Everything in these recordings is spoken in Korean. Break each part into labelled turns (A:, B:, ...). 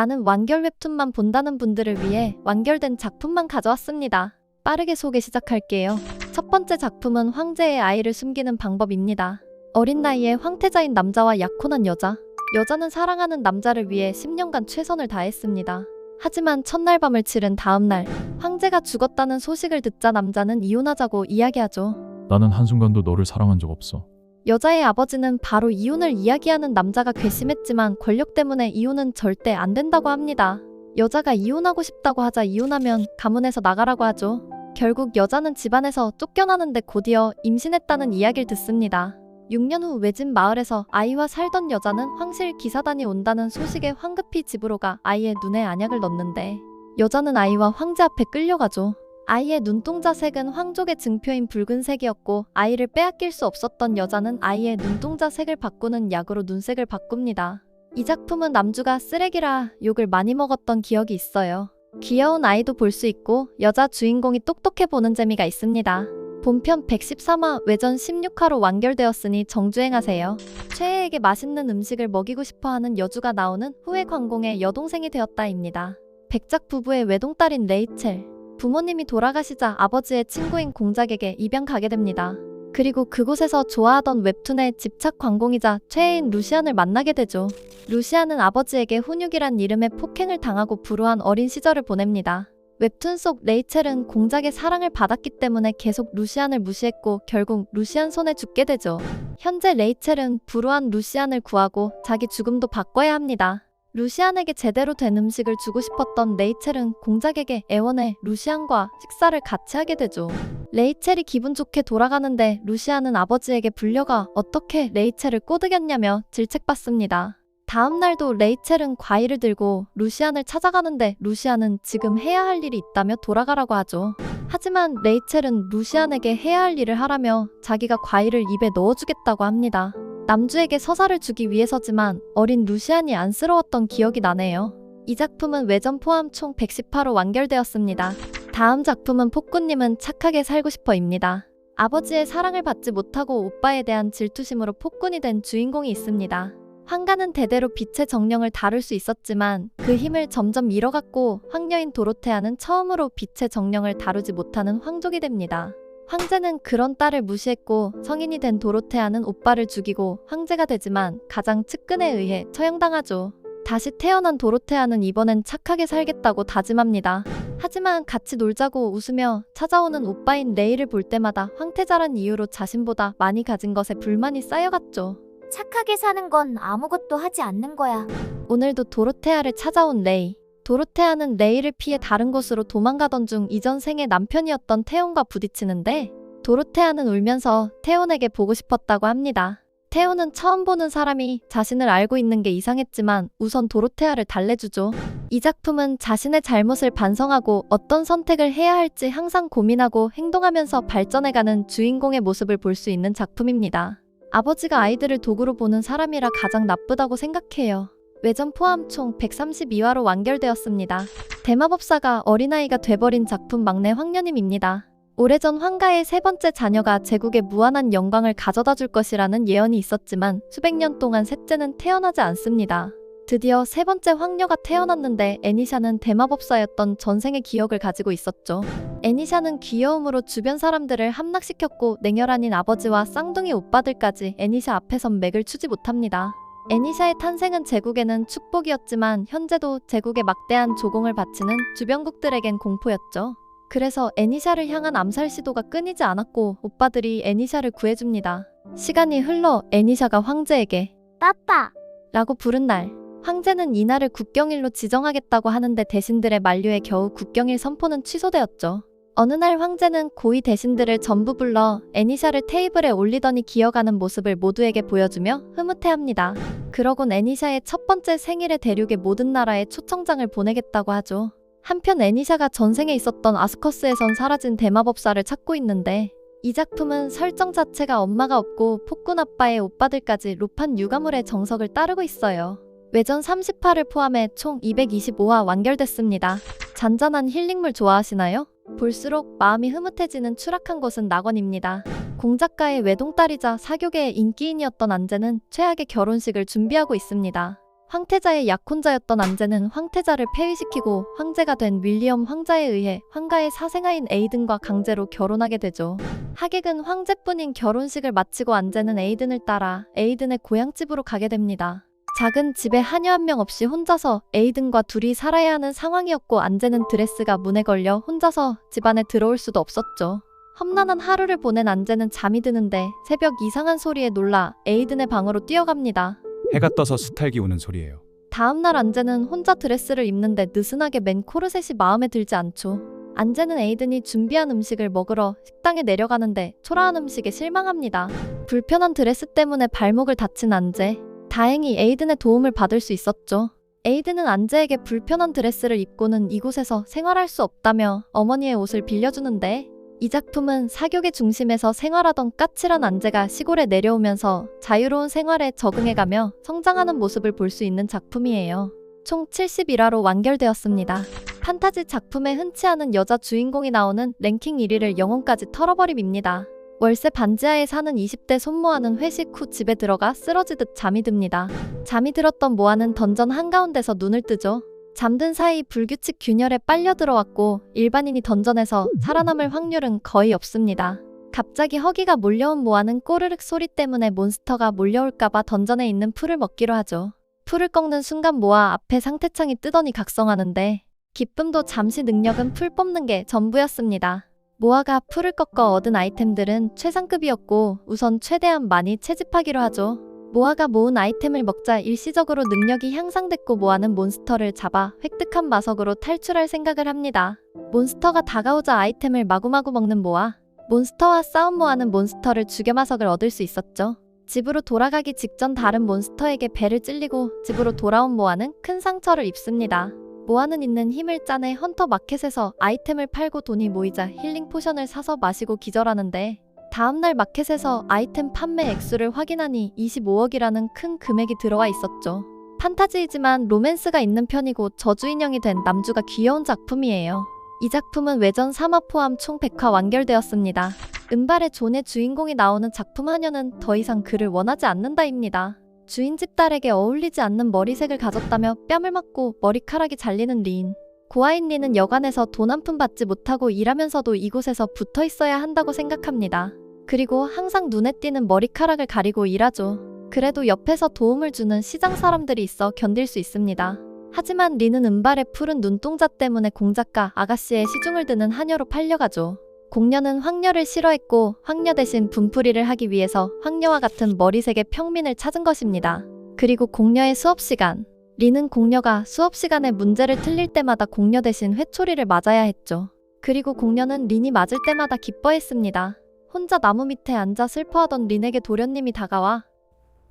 A: 나는 완결 웹툰만 본다는 분들을 위해 완결된 작품만 가져왔습니다. 빠르게 소개 시작할게요. 첫 번째 작품은 황제의 아이를 숨기는 방법입니다. 어린 나이에 황태자인 남자와 약혼한 여자. 여자는 사랑하는 남자를 위해 10년간 최선을 다했습니다. 하지만 첫날 밤을 치른 다음날 황제가 죽었다는 소식을 듣자 남자는 이혼하자고 이야기하죠.
B: 나는 한순간도 너를 사랑한 적 없어.
A: 여자의 아버지는 바로 이혼을 이야기하는 남자가 괘씸했지만 권력 때문에 이혼은 절대 안 된다고 합니다. 여자가 이혼하고 싶다고 하자 이혼하면 가문에서 나가라고 하죠. 결국 여자는 집안에서 쫓겨나는데 곧이어 임신했다는 이야기를 듣습니다. 6년 후 외진 마을에서 아이와 살던 여자는 황실 기사단이 온다는 소식에 황급히 집으로 가 아이의 눈에 안약을 넣는데 여자는 아이와 황제 앞에 끌려가죠. 아이의 눈동자 색은 황족의 증표인 붉은색이었고 아이를 빼앗길 수 없었던 여자는 아이의 눈동자 색을 바꾸는 약으로 눈색을 바꿉니다. 이 작품은 남주가 쓰레기라 욕을 많이 먹었던 기억이 있어요. 귀여운 아이도 볼 수 있고 여자 주인공이 똑똑해 보는 재미가 있습니다. 본편 113화 외전 16화로 완결되었으니 정주행하세요. 최애에게 맛있는 음식을 먹이고 싶어하는 여주가 나오는 후회 관공의 여동생이 되었다입니다. 백작 부부의 외동딸인 레이첼. 부모님이 돌아가시자 아버지의 친구인 공작에게 입양 가게 됩니다. 그리고 그곳에서 좋아하던 웹툰의 집착 관공이자 최애인 루시안을 만나게 되죠. 루시안은 아버지에게 훈육이란 이름의 폭행을 당하고 불우한 어린 시절을 보냅니다. 웹툰 속 레이첼은 공작의 사랑을 받았기 때문에 계속 루시안을 무시했고 결국 루시안 손에 죽게 되죠. 현재 레이첼은 불우한 루시안을 구하고 자기 죽음도 바꿔야 합니다. 루시안에게 제대로 된 음식을 주고 싶었던 레이첼은 공작에게 애원해 루시안과 식사를 같이 하게 되죠. 레이첼이 기분 좋게 돌아가는데 루시안은 아버지에게 불려가 어떻게 레이첼을 꼬드겼냐며 질책받습니다. 다음 날도 레이첼은 과일을 들고 루시안을 찾아가는데 루시안은 지금 해야 할 일이 있다며 돌아가라고 하죠. 하지만 레이첼은 루시안에게 해야 할 일을 하라며 자기가 과일을 입에 넣어주겠다고 합니다. 남주에게 서사를 주기 위해서지만 어린 루시안이 안쓰러웠던 기억이 나네요. 이 작품은 외전 포함 총 110화로 완결되었습니다. 다음 작품은 폭군님은 착하게 살고 싶어입니다. 아버지의 사랑을 받지 못하고 오빠에 대한 질투심으로 폭군이 된 주인공이 있습니다. 황가는 대대로 빛의 정령을 다룰 수 있었지만 그 힘을 점점 잃어갔고 황녀인 도로테아는 처음으로 빛의 정령을 다루지 못하는 황족이 됩니다. 황제는 그런 딸을 무시했고 성인이 된 도로테아는 오빠를 죽이고 황제가 되지만 가장 측근에 의해 처형당하죠. 다시 태어난 도로테아는 이번엔 착하게 살겠다고 다짐합니다. 하지만 같이 놀자고 웃으며 찾아오는 오빠인 레이를 볼 때마다 황태자란 이유로 자신보다 많이 가진 것에 불만이 쌓여갔죠.
C: 착하게 사는 건 아무것도 하지 않는 거야.
A: 오늘도 도로테아를 찾아온 레이. 도로테아는 레이를 피해 다른 곳으로 도망가던 중 이전 생의 남편이었던 태온과 부딪히는데 도로테아는 울면서 태온에게 보고 싶었다고 합니다. 태온은 처음 보는 사람이 자신을 알고 있는 게 이상했지만 우선 도로테아를 달래주죠. 이 작품은 자신의 잘못을 반성하고 어떤 선택을 해야 할지 항상 고민하고 행동하면서 발전해가는 주인공의 모습을 볼 수 있는 작품입니다. 아버지가 아이들을 도구로 보는 사람이라 가장 나쁘다고 생각해요. 외전 포함 총 132화로 완결되었습니다. 대마법사가 어린아이가 돼버린 작품 막내 황녀님입니다. 오래전 황가의 세 번째 자녀가 제국에 무한한 영광을 가져다 줄 것이라는 예언이 있었지만 수백 년 동안 셋째는 태어나지 않습니다. 드디어 세 번째 황녀가 태어났는데 애니샤는 대마법사였던 전생의 기억을 가지고 있었죠. 애니샤는 귀여움으로 주변 사람들을 함락시켰고 냉혈한인 아버지와 쌍둥이 오빠들까지 애니샤 앞에선 맥을 추지 못합니다. 애니샤의 탄생은 제국에는 축복이었지만 현재도 제국에 막대한 조공을 바치는 주변국들에겐 공포였죠. 그래서 애니샤를 향한 암살 시도가 끊이지 않았고 오빠들이 애니샤를 구해줍니다. 시간이 흘러 애니샤가 황제에게
C: 빠빠.
A: 라고 부른 날 황제는 이날을 국경일로 지정하겠다고 하는데 대신들의 만류에 겨우 국경일 선포는 취소되었죠. 어느 날 황제는 고위 대신들을 전부 불러 애니샤를 테이블에 올리더니 기어가는 모습을 모두에게 보여주며 흐뭇해합니다. 그러곤 애니샤의 첫 번째 생일에 대륙의 모든 나라에 초청장을 보내겠다고 하죠. 한편 애니샤가 전생에 있었던 아스커스에선 사라진 대마법사를 찾고 있는데 이 작품은 설정 자체가 엄마가 없고 폭군 아빠의 오빠들까지 로판 육아물의 정석을 따르고 있어요. 외전 30화를 포함해 총 225화 완결됐습니다. 잔잔한 힐링물 좋아하시나요? 볼수록 마음이 흐뭇해지는 추락한 곳은 낙원입니다. 공작가의 외동딸이자 사교계의 인기인이었던 안재는 최악의 결혼식을 준비하고 있습니다. 황태자의 약혼자였던 안제는 황태자를 폐위시키고 황제가 된 윌리엄 황자에 의해 황가의 사생아인 에이든과 강제로 결혼하게 되죠. 하객은 황제뿐인 결혼식을 마치고 안제는 에이든을 따라 에이든의 고향집으로 가게 됩니다. 작은 집에 하녀 한 명 없이 혼자서 에이든과 둘이 살아야 하는 상황이었고 안제는 드레스가 문에 걸려 혼자서 집 안에 들어올 수도 없었죠. 험난한 하루를 보낸 안제는 잠이 드는데 새벽 이상한 소리에 놀라 에이든의 방으로 뛰어갑니다.
D: 해가 떠서 스탈기 우는 소리예요.
A: 다음날 안제는 혼자 드레스를 입는데 느슨하게 맨 코르셋이 마음에 들지 않죠. 안제는 에이든이 준비한 음식을 먹으러 식당에 내려가는데 초라한 음식에 실망합니다. 불편한 드레스 때문에 발목을 다친 안제. 다행히 에이든의 도움을 받을 수 있었죠. 에이든은 안제에게 불편한 드레스를 입고는 이곳에서 생활할 수 없다며 어머니의 옷을 빌려주는데 이 작품은 사교계 중심에서 생활하던 까칠한 안제가 시골에 내려오면서 자유로운 생활에 적응해가며 성장하는 모습을 볼 수 있는 작품이에요. 총 71화로 완결되었습니다. 판타지 작품에 흔치 않은 여자 주인공이 나오는 랭킹 1위를 영혼까지 털어버림입니다. 월세 반지하에 사는 20대 손모아는 회식 후 집에 들어가 쓰러지듯 잠이 듭니다. 잠이 들었던 모아는 던전 한가운데서 눈을 뜨죠. 잠든 사이 불규칙 균열에 빨려 들어왔고 일반인이 던전에서 살아남을 확률은 거의 없습니다. 갑자기 허기가 몰려온 모아는 꼬르륵 소리 때문에 몬스터가 몰려올까봐 던전에 있는 풀을 먹기로 하죠. 풀을 꺾는 순간 모아 앞에 상태창이 뜨더니 각성하는데 기쁨도 잠시 능력은 풀 뽑는 게 전부였습니다. 모아가 풀을 꺾어 얻은 아이템들은 최상급이었고 우선 최대한 많이 채집하기로 하죠. 모아가 모은 아이템을 먹자 일시적으로 능력이 향상됐고 모아는 몬스터를 잡아 획득한 마석으로 탈출할 생각을 합니다. 몬스터가 다가오자 아이템을 마구마구 먹는 모아. 몬스터와 싸운 모아는 몬스터를 죽여 마석을 얻을 수 있었죠. 집으로 돌아가기 직전 다른 몬스터에게 배를 찔리고 집으로 돌아온 모아는 큰 상처를 입습니다. 모아는 있는 힘을 짜내 헌터 마켓에서 아이템을 팔고 돈이 모이자 힐링 포션을 사서 마시고 기절하는데 다음날 마켓에서 아이템 판매 액수를 확인하니 25억이라는 큰 금액이 들어와 있었죠. 판타지이지만 로맨스가 있는 편이고 저주인형이 된 남주가 귀여운 작품이에요. 이 작품은 외전 3화 포함 총 100화 완결되었습니다. 은발의 존의 주인공이 나오는 작품 하녀는 더 이상 그를 원하지 않는다입니다. 주인집 딸에게 어울리지 않는 머리색을 가졌다며 뺨을 맞고 머리카락이 잘리는 리인. 고아인 리는 여관에서 돈 한 푼 받지 못하고 일하면서도 이곳에서 붙어 있어야 한다고 생각합니다. 그리고 항상 눈에 띄는 머리카락을 가리고 일하죠. 그래도 옆에서 도움을 주는 시장 사람들이 있어 견딜 수 있습니다. 하지만 리는 은발의 푸른 눈동자 때문에 공작가 아가씨의 시중을 드는 하녀로 팔려가죠. 공녀는 황녀를 싫어했고 황녀 대신 분풀이를 하기 위해서 황녀와 같은 머리색의 평민을 찾은 것입니다. 그리고 공녀의 수업 시간. 리는 공녀가 수업 시간에 문제를 틀릴 때마다 공녀 대신 회초리를 맞아야 했죠. 그리고 공녀는 린이 맞을 때마다 기뻐했습니다. 혼자 나무 밑에 앉아 슬퍼하던 린에게 도련님이 다가와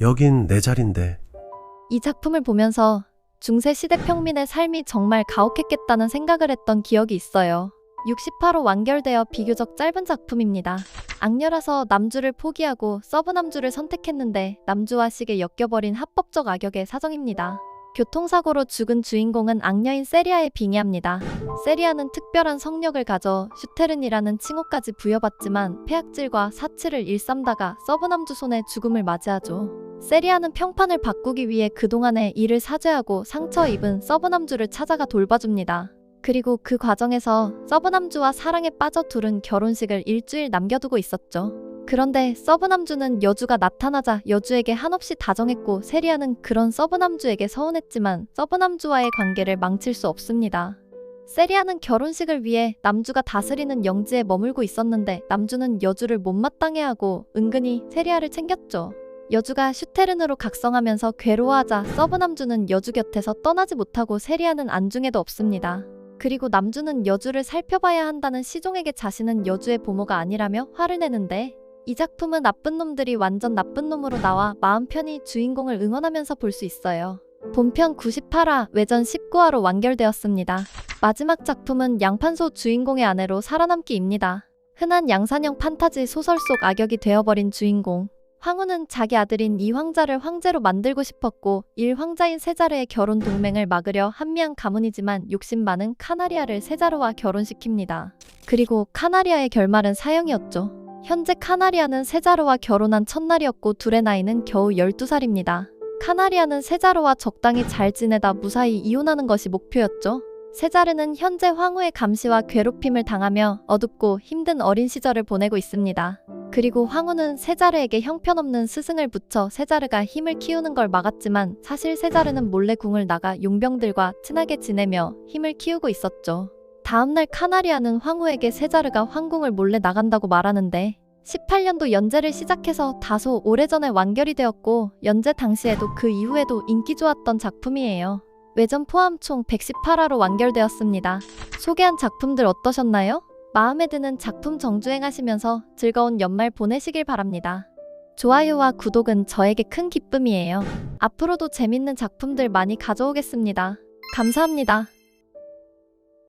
E: 여긴 내 자리인데
A: 이 작품을 보면서 중세 시대 평민의 삶이 정말 가혹했겠다는 생각을 했던 기억이 있어요. 68호 완결되어 비교적 짧은 작품입니다. 악녀라서 남주를 포기하고 서브 남주를 선택했는데 남주와 식에 엮여버린 합법적 악역의 사정입니다. 교통사고로 죽은 주인공은 악녀인 세리아에 빙의합니다. 세리아는 특별한 성력을 가져 슈테른이라는 칭호까지 부여받지만 폐악질과 사치를 일삼다가 서브남주 손에 죽음을 맞이하죠. 세리아는 평판을 바꾸기 위해 그동안의 일을 사죄하고 상처 입은 서브남주를 찾아가 돌봐줍니다. 그리고 그 과정에서 서브남주와 사랑에 빠져 둘은 결혼식을 일주일 남겨두고 있었죠. 그런데 서브남주는 여주가 나타나자 여주에게 한없이 다정했고 세리아는 그런 서브남주에게 서운했지만 서브남주와의 관계를 망칠 수 없습니다. 세리아는 결혼식을 위해 남주가 다스리는 영지에 머물고 있었는데 남주는 여주를 못마땅해 하고 은근히 세리아를 챙겼죠. 여주가 슈테른으로 각성하면서 괴로워하자 서브남주는 여주 곁에서 떠나지 못하고 세리아는 안중에도 없습니다. 그리고 남주는 여주를 살펴봐야 한다는 시종에게 자신은 여주의 보모가 아니라며 화를 내는데 이 작품은 나쁜 놈들이 완전 나쁜 놈으로 나와 마음 편히 주인공을 응원하면서 볼 수 있어요. 본편 98화, 외전 19화로 완결되었습니다. 마지막 작품은 양판소 주인공의 아내로 살아남기입니다. 흔한 양산형 판타지 소설 속 악역이 되어버린 주인공. 황후는 자기 아들인 이 황자를 황제로 만들고 싶었고 일 황자인 세자르의 결혼 동맹을 막으려 한미한 가문이지만 욕심 많은 카나리아를 세자르와 결혼시킵니다. 그리고 카나리아의 결말은 사형이었죠. 현재 카나리아는 세자르와 결혼한 첫날이었고 둘의 나이는 겨우 12살입니다. 카나리아는 세자르와 적당히 잘 지내다 무사히 이혼하는 것이 목표였죠. 세자르는 현재 황후의 감시와 괴롭힘을 당하며 어둡고 힘든 어린 시절을 보내고 있습니다. 그리고 황후는 세자르에게 형편없는 스승을 붙여 세자르가 힘을 키우는 걸 막았지만 사실 세자르는 몰래 궁을 나가 용병들과 친하게 지내며 힘을 키우고 있었죠. 다음날 카나리아는 황후에게 세자르가 황궁을 몰래 나간다고 말하는데 18년도 연재를 시작해서 다소 오래전에 완결이 되었고 연재 당시에도 그 이후에도 인기 좋았던 작품이에요. 외전 포함 총 118화로 완결되었습니다. 소개한 작품들 어떠셨나요? 마음에 드는 작품 정주행하시면서 즐거운 연말 보내시길 바랍니다. 좋아요와 구독은 저에게 큰 기쁨이에요. 앞으로도 재밌는 작품들 많이 가져오겠습니다. 감사합니다.